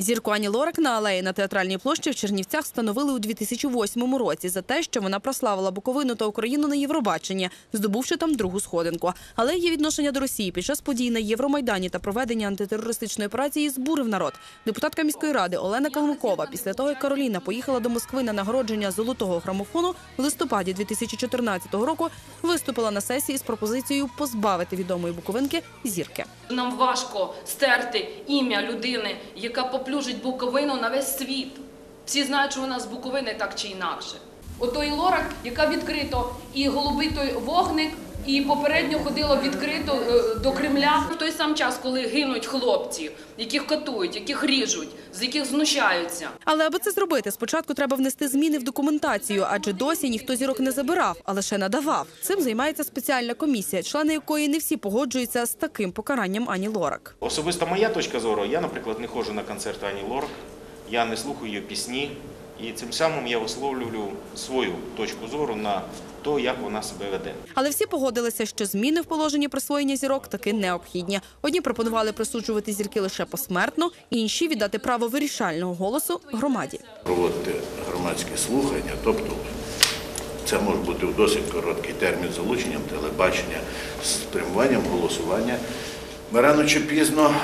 Зірку Ані Лорак на алеї на театральній площі в Чернівцях встановили у 2008 році за те, що вона прославила Буковину та Україну на Євробаченні, здобувши там другу сходинку. Але її відношення до Росії під час подій на Євромайдані та проведення антитерористичної операції збурив народ. Депутатка міської ради Олена Калмукова після того, як Кароліна поїхала до Москви на нагородження золотого грамофону в листопаді 2014 року, виступила на сесії з пропозицією позбавити відомої буковинки зірки. Нам важко стерти ім'я людини, яка поплюжить Буковину на весь світ. Всі знають, що вона з Буковини так чи інакше. Отой Лорак, яка відкрито і голубитий вогник, і попередньо ходила відкрито е, до Кремля в той сам час, коли гинуть хлопці, яких катують, яких ріжуть, з яких знущаються. Але аби це зробити, спочатку треба внести зміни в документацію, адже досі ніхто зірок не забирав, а лише надавав. Цим займається спеціальна комісія, члени якої не всі погоджуються з таким покаранням Ані Лорак. Особисто моя точка зору, я, наприклад, не ходжу на концерти Ані Лорак, я не слухаю її пісні, і цим самим я висловлюю свою точку зору на те, як вона себе веде. Але всі погодилися, що зміни в положенні присвоєння зірок таки необхідні. Одні пропонували присуджувати зірки лише посмертно, інші віддати право вирішального голосу громаді. проводити громадські слухання, тобто це може бути в досить короткий термін залученням телебачення, з спрямуванням голосування. Ми рано чи пізно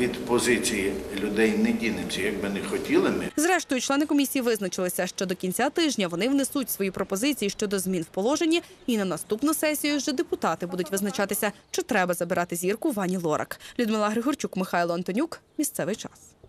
від позиції людей не дінемося, як би не хотіли ми. Зрештою, члени комісії визначилися, що до кінця тижня вони внесуть свої пропозиції щодо змін в положенні, і на наступну сесію вже депутати будуть визначатися, чи треба забирати зірку Вані Лорак. Людмила Григорчук, Михайло Антонюк. Місцевий час.